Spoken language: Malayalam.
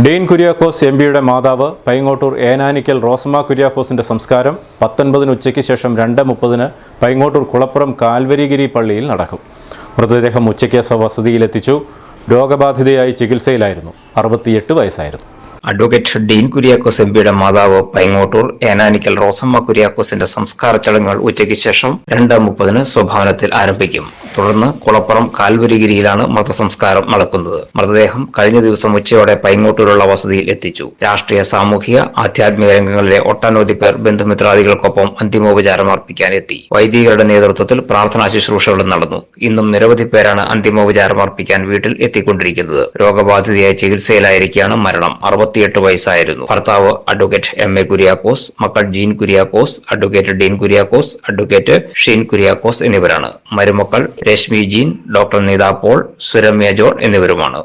ഡീൻ കുര്യാക്കോസ് എം പിയുടെ മാതാവ് പൈങ്ങോട്ടൂർ ഏനാനിക്കൽ റോസമ്മ കുര്യാക്കോസിന്റെ സംസ്കാരം പത്തൊൻപതിന് ഉച്ചയ്ക്ക് ശേഷം രണ്ട് മുപ്പതിന് പൈങ്ങോട്ടൂർ കുളപ്പുറം കാൽവരിഗിരി പള്ളിയിൽ നടക്കും. മൃതദേഹം ഉച്ചയ്ക്ക് സ്വവസതിയിലെത്തിച്ചു രോഗബാധിതയായി ചികിത്സയിലായിരുന്നു. അറുപത്തിയെട്ട് വയസ്സായിരുന്നു. അഡ്വക്കേറ്റ് ഡീൻ കുര്യാക്കോസ് എം പിയുടെ മാതാവ് പൈങ്ങോട്ടൂർ ഏനാനിക്കൽ റോസമ്മ കുര്യാക്കോസിന്റെ സംസ്കാര ചടങ്ങുകൾ ഉച്ചയ്ക്ക് ശേഷം രണ്ട് മുപ്പതിന് സ്വഭാവനത്തിൽ ആരംഭിക്കും. തുടർന്ന് കുളപ്പുറം കാൽവരിഗിരിയിലാണ് മൃതസംസ്കാരം നടക്കുന്നത്. മൃതദേഹം കഴിഞ്ഞ ദിവസം ഉച്ചയോടെ പൈങ്ങോട്ടൂരുള്ള വസതിയിൽ എത്തിച്ചു. രാഷ്ട്രീയ സാമൂഹിക ആധ്യാത്മിക രംഗങ്ങളിലെ ഒട്ടനവധി പേർ ബന്ധുമിത്രാദികൾക്കൊപ്പം അന്തിമോപചാരം അർപ്പിക്കാൻ എത്തി വൈദികരുടെ നേതൃത്വത്തിൽ പ്രാർത്ഥനാ ശുശ്രൂഷകളും നടന്നു. ഇന്നും നിരവധി പേരാണ് അന്തിമോപചാരം അർപ്പിക്കാൻ വീട്ടിൽ എത്തിക്കൊണ്ടിരിക്കുന്നത്. രോഗബാധിതയായ ചികിത്സയിലായിരിക്കെയാണ് മരണം. അറുപത്തിയെട്ട് വയസ്സായിരുന്നു. ഭർത്താവ് അഡ്വക്കേറ്റ് എം എ കുര്യാക്കോസ് മക്കൾ Jean Kuriakose advocate Dean Kuriakose advocate Sheen Kuriakose എന്നിവരാണ്. മരുമക്കൾ Reshmi Jean doctor Neetha Paul Suramya John എന്നിവരുമാണ്.